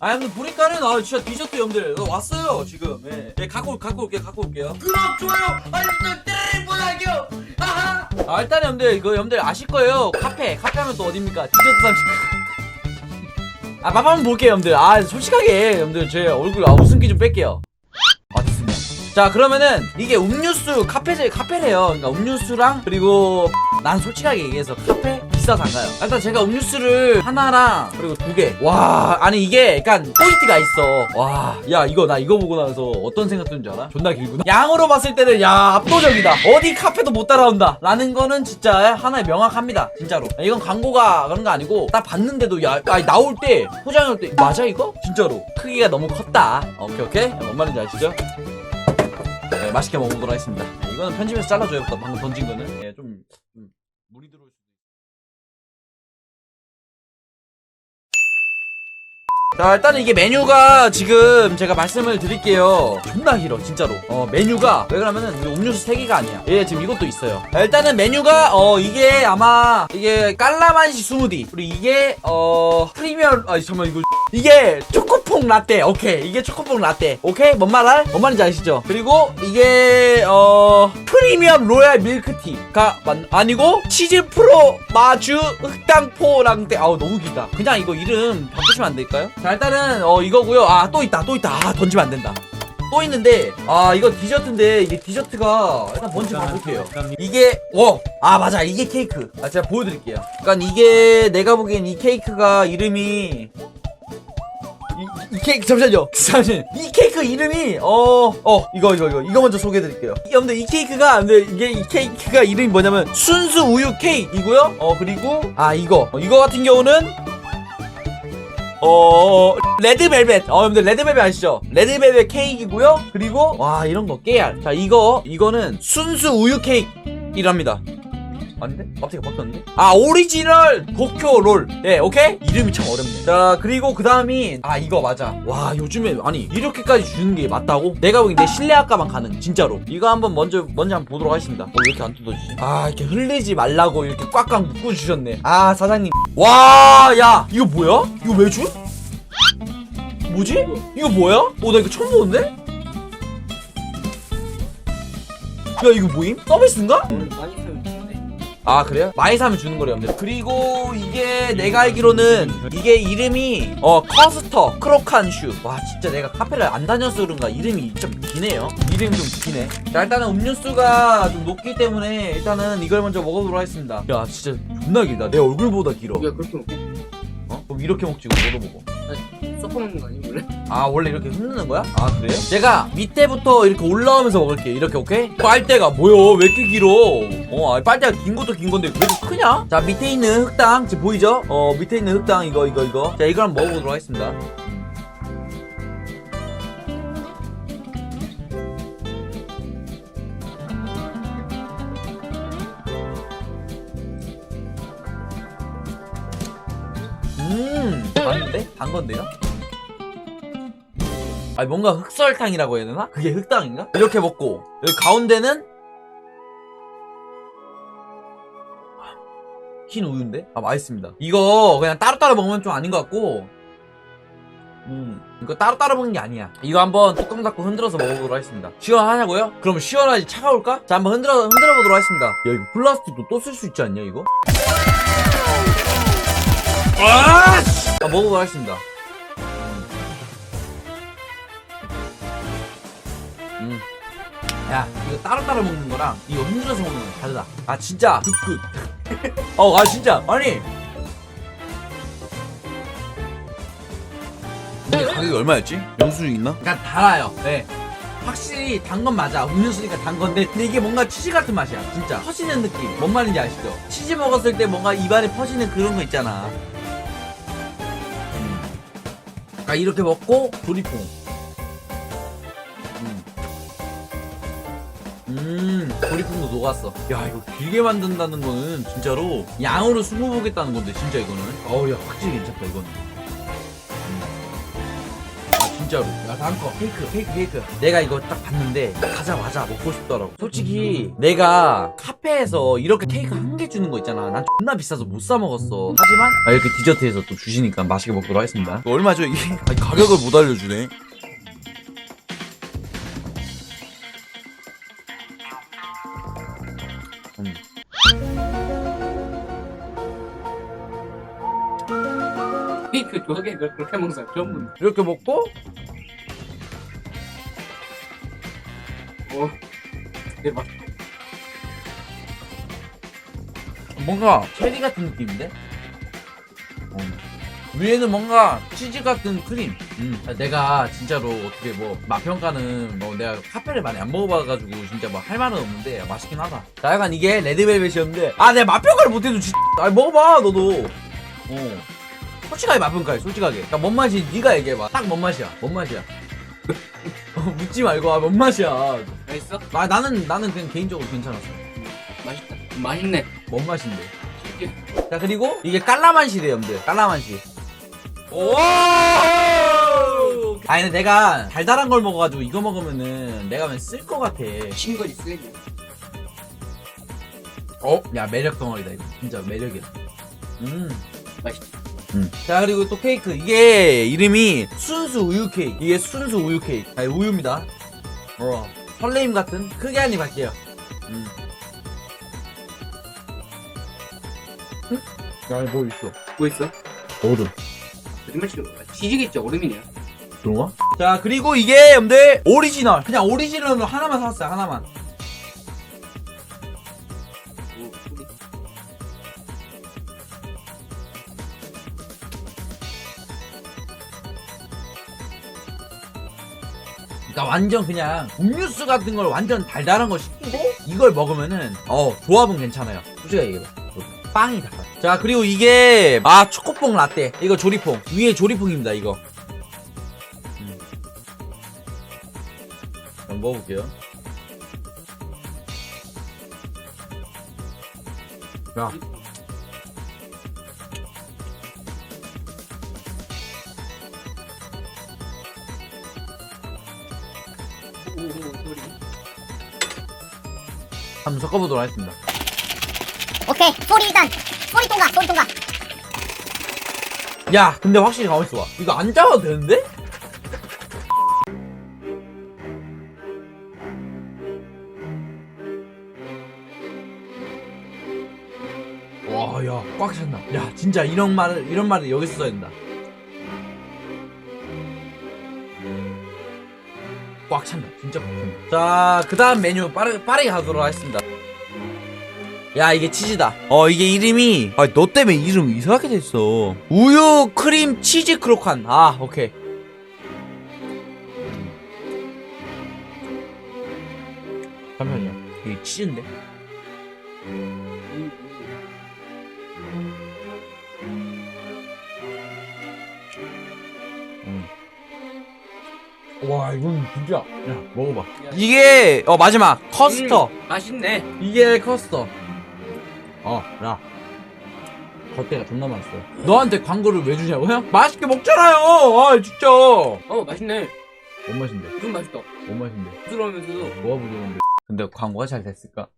아 형들 보니까는 아 진짜 디저트 형들 어, 왔어요 지금. 예. 예 갖고 올- 갖고 올게요 갖고 올게요. 구독 좋아요 설정 부탁해요. 아하. 아 일단 형들 이거 형들 아실 거예요. 카페 카페 하면 또 어딥니까? 디저트 30. 아맛 한번 볼게요 형들. 아 솔직하게 형들 제 얼굴 아 웃음기 좀 뺄게요. 아 됐습니다. 자 그러면은 이게 음료수 카페제 카페래요. 그러니까 음료수랑 그리고 난 솔직하게 얘기해서 카페 비싸서 안 가요 일단 제가 음료수를 하나랑 그리고 두 개 와 아니 이게 약간 포인트가 있어 와 야 이거 나 이거 보고 나서 어떤 생각 드는 줄 알아? 존나 길구나 양으로 봤을 때는 야 압도적이다 어디 카페도 못 따라온다 라는 거는 진짜 하나의 명확합니다 진짜로 이건 광고가 그런 거 아니고 딱 봤는데도 야 아니, 나올 때 포장할 때 맞아 이거? 진짜로 크기가 너무 컸다 오케이 오케이 뭔 말인지 아시죠? 네, 맛있게 먹어보도록 하겠습니다. 네, 이거는 편집해서 잘라줘요. 방금 던진 거는. 예, 좀, 좀 물이 들어올 수도 있어요. 자, 일단은 이게 메뉴가 지금 제가 말씀을 드릴게요. 존나 길어, 진짜로. 어, 메뉴가, 왜 그러면은 음료수 3개가 아니야. 예, 지금 이것도 있어요. 자, 일단은 메뉴가, 어, 이게 아마, 이게 깔라만시 스무디. 그리고 이게, 어, 프리미엄, 아, 잠깐만, 이거. 이게 초코퐁 라떼 오케이 이게 초코퐁 라떼 오케이 뭔 말 할? 뭔 말인지 아시죠? 그리고 이게 어 프리미엄 로얄 밀크티가 맞, 아니고 치즈 프로 마주 흑당포 랑떼 아우 너무 길다 그냥 이거 이름 바꾸시면 안 될까요? 자 일단은 어 이거고요. 아 또 있다 또 있다. 아 던지면 안 된다. 또 있는데 아 이거 디저트인데 이게 디저트가 일단 뭔지 봐볼게요. 이게 워아 맞아. 이게 케이크. 아 제가 보여드릴게요. 그러니까 이게 내가 보기엔 이 케이크가 이름이 이, 이 케이크 잠시만요. 잠시만 이 케이크 이름이 어어 이거 이거 이거. 이거 먼저 소개해드릴게요. 이- 여러분들 이 케이크가 근데 이게 이 케이크가 이름이 뭐냐면 순수 우유 케이크이고요. 어 그리고 아 이거. 어, 이거 같은 경우는 어 레드벨벳. 어 여러분들 레드벨벳 아시죠? 레드벨벳 케이크이고요. 그리고 와 이런 거 깨알. 자 이거 이거는 순수 우유 케이크 이랍니다 아닌데? 갑자기 바뀌었는데? 아 오리지널 도쿄 롤. 예, 오케이? 이름이 참 어렵네. 자, 그리고 그 다음이 아 이거 맞아. 와 요즘에 아니 이렇게까지 주는 게 맞다고? 내가 보기엔 내 신뢰할까만 가는 진짜로. 이거 한번 먼저 먼저 한번 보도록 하겠습니다. 어, 왜 이렇게 안 뜯어지지? 아 이렇게 흘리지 말라고 이렇게 꽉꽉 묶어 주셨네. 아 사장님. 와, 야 이거 뭐야? 이거 왜 줘? 뭐지? 이거 뭐야? 어 나 이거 처음 보는데? 야 이거 뭐임? 서비스인가? 많이 사면 좋네 아 그래요? 많이 사면 주는 거래요 근데 그리고 이게 내가 알기로는 이게 이름이 어 커스터 크로칸 슈 와 진짜 내가 카페를 안 다녀서 그런가 이름이 좀 기네요. 이름이 좀 기네. 자 일단은 음료수가 좀 높기 때문에 일단은 이걸 먼저 먹어보도록 하겠습니다. 야 진짜 존나 길다. 내 얼굴보다 길어. 우리가 그렇게 먹게? 어? 그럼 이렇게 먹지 이거 먹어 섞어 먹는 거 아니야 원래? 이렇게 흔드는 거야? 아 그래요? 제가 밑에부터 이렇게 올라오면서 먹을게요 이렇게 오케이? 빨대가 뭐야 왜 이렇게 길어 어 아, 빨대가 긴 것도 긴 건데 왜 이렇게 크냐? 자 밑에 있는 흑당 지금 보이죠? 어 밑에 있는 흑당 이거 이거 이거 자 이거 한번 먹어보도록 하겠습니다 음 단데? 단 건데요? 아니 뭔가 흑설탕이라고 해야 되나? 그게 흑당인가? 이렇게 먹고 여기 가운데는 흰 우유인데? 아 맛있습니다 이거 그냥 따로따로 먹으면 좀 아닌 것 같고 음 이거 따로따로 먹는 게 아니야 이거 한번 뚜껑 닫고 흔들어서 먹어보도록 하겠습니다 시원하냐고요? 그럼 시원하지 차가울까? 자 한번 흔들어 흔들어 보도록 하겠습니다 야 이거 플라스틱도 또 쓸 수 있지 않냐 이거? 아! 씨! 아 먹어보도록 하겠습니다 음. 야, 이거 따로따로 먹는 거랑 이거 흔들어서 먹는 거랑 다르다. 아, 진짜 굿굿. 어, 아, 진짜. 아니. 이게 가격이 얼마였지? 영수증 있나? 그러니까 달아요. 네. 확실히 단 건 맞아. 음료수니까 단 건데, 근데 이게 뭔가 치즈 같은 맛이야. 진짜. 퍼지는 느낌. 뭔 말인지 아시죠? 치즈 먹었을 때 뭔가 입안에 퍼지는 그런 거 있잖아. 음. 그러니까 이렇게 먹고 조리퐁. 음. 음, 조리품도 녹았어. 야, 이거 길게 만든다는 거는 진짜로 양으로 승부 보겠다는 건데, 진짜 이거는. 어우, 야, 확실히 괜찮다, 이거는. 진짜 진짜로. 야 다음 거. 케이크 케이크 케이크. 내가 이거 딱 봤는데 가자마자 먹고 싶더라고. 솔직히 내가 카페에서 이렇게 케이크 한 개 주는 거 있잖아. 난 존나 비싸서 못 사 먹었어. 하지만 아, 이렇게 디저트에서 또 주시니까 맛있게 먹도록 하겠습니다. 이거 얼마 죠 이게? 아니, 가격을 못 알려주네 케이크 두개 그렇게 먹는 사람 처음 본다. 이렇게 먹고 오, 대박. 뭔가 체리 같은 느낌인데? 어. 위에는 뭔가 치즈 같은 크림. 음. 내가 진짜로 어떻게 뭐 맛평가는 뭐 내가 카페를 많이 안 먹어봐가지고 진짜 뭐 할 말은 없는데 맛있긴 하다. 나 약간 이게 레드벨벳이었는데 아 내가 맛평가를 못해도 진짜 아 먹어봐 너도. 어. 솔직하게 맛평가해 솔직하게. 그러니까 뭔 맛이 네가 얘기해봐. 딱 뭔 맛이야. 뭔 맛이야. 어, 묻지 말고 아 뭔 맛이야. 맛있어? 아 나는 나는 그냥 개인적으로 괜찮았어. 맛있다. 맛있네. 뭔 맛인데? 자 그리고 이게 깔라만시래요 여러분들 깔라만시 오 아니 근데 내가 달달한 걸 먹어가지고 이거 먹으면은 내가 왜쓸것 같아 신거지 쓰레기. 어? 야 매력 덩어리다 이거 진짜 매력이야 음. 맛있다. 음. 자 그리고 또 케이크 이게 이름이 순수 우유 케이크 이게 순수 우유 케이크 아니 우유입니다 어 설레임 같은 크게 한 입 할게요 음. 음? 야뭐 있어 뭐 있어? 얼음 거짓말 치는 거야. 치즈겠죠? 얼음이네요. 그런가? 자 그리고 이게 여러분들 오리지널 그냥 오리지널로 하나만 샀어요 하나만 그러니까 완전 그냥 음료수 같은 걸 완전 달달한 걸 시키고 이걸 먹으면은 어 조합은 괜찮아요. 솔직하게 얘기해 빵이 달라 자 그리고 이게 아 초코퐁 라떼. 이거 조리퐁 위에 조리퐁입니다 이거. 음. 한번 먹어볼게요. 야 한번 섞어보도록 하겠습니다 오케이 소리 일단 소리 통과 소리 통과 야 근데 확실히 가만있어 봐 이거 안 짜도 되는데? 와, 야, 꽉 찼나? 야, 진짜 이런 말을, 이런 말을 여기서 써야 된다. 꽉 찬다. 진짜 꽉 찬다. 자, 그 다음 메뉴 빠르, 빠르게 가도록 하겠습니다. 야, 이게 치즈다. 어, 이게 이름이, 아, 너 때문에 이름 이상하게 됐어. 우유 크림 치즈 크로칸. 아, 오케이. 잠시만요. 이게 치즈인데? 음, 와, 이건 진짜. 야, 먹어봐. 이게, 어, 마지막. 커스터. 음, 맛있네. 이게 커스터. 어, 야. 겉대가 존나 맛있어. 너한테 광고를 왜 주냐고요? 맛있게 먹잖아요! 아, 진짜! 어, 맛있네. 뭔 맛인데? 좀 맛있다. 뭔 맛인데? 부드러우면서도 뭐가 부드러운데? 근데 광고가 잘 됐을까?